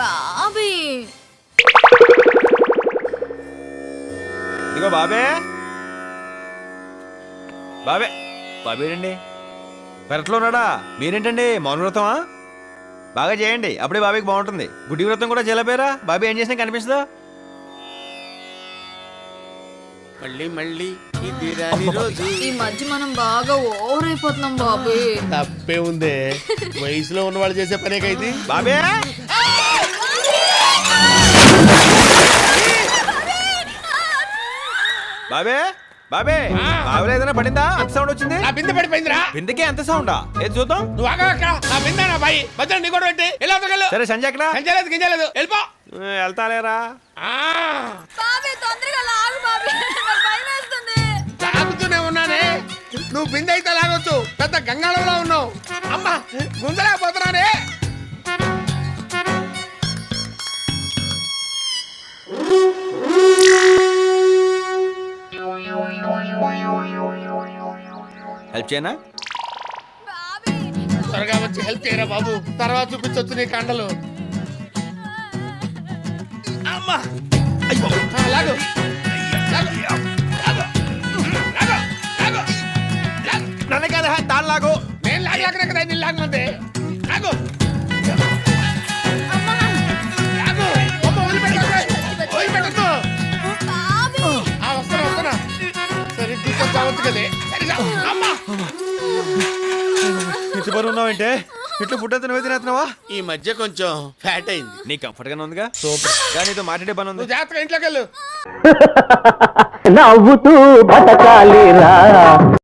బాబీ. ఇదిగో బాబే. బాబే బాబేడండి పెరట్లో ఉన్నాడా? మీరేంటండి? మౌన వ్రతమా? బాగా చేయండి అప్పుడే బాబీకి బాగుంటుంది. గుడి వ్రతం కూడా చేయలేపారా బాబీ ఏం చేసినా కనిపిస్తుందా మళ్ళీ మళ్ళీ ఇది రాని రోజు. ఈ మధ్య మనం బాగా ఓవర్ అయిపోతున్నాం బాబీ. తప్పే ఉందే. వయసులో ఉన్న వాళ్ళు చేసే పనే కైతే బాబే! బాబే! బాబే! బాబులో ఏదైనా పడిందా? అంత సౌండ్ వచ్చింది? నా బిందె పడిపోయిందిరా. బిందెకే ఎంత సౌండా ఏది చూద్దాం? నువ్వు ఆగా అక్కడ నా బిందె నా బాయి. మధ్యలో నీ కూడా పెట్టి ఎలా సరే సంజయ్ ఎక్కడ కంచలేదు గింజలేదు వెళ్ళిపో. వెళ్తాలేరా? నువ్వు బిందె అయితే లాగొచ్చు. పెద్ద గంగాళంలో ఉన్నావు. అమ్మా గుంజలేకపోతున్నానే హెల్ప్ చేయనా? త్వరగా వచ్చి హెల్ప్ చేయరా బాబు? తర్వాత చూపించొచ్చు నీ కండలు. అమ్మా! అయ్యో కదా తాను లాగు. నేను లాగలేకనే కదా నేను లాగమంటే లాగు. లాగు. అమ్మ వదిలిపెట్టకు. వదిలిపెట్టకు. బాబీ. ఆ వస్తున్నా వస్తున్నా. సరే తీసుకొని చావచ్చు కదే సరిగా అమ్మా. ఇంటి బరువు ఉన్నావంటే? ఇట్లు ఫుడ్ నువ్వే తినేస్తున్నావా? ఈ మధ్య కొంచెం ఫ్యాట్ అయింది. నీ కంఫర్ట్ గానే ఉందిగా? సూపర్. కానీ నీతో మాట్లాడే పని ఉంది. నువ్వు జాగ్రత్తగా ఇంట్లోకి వెళ్ళు నవ్వుతూ బతకాలిరా.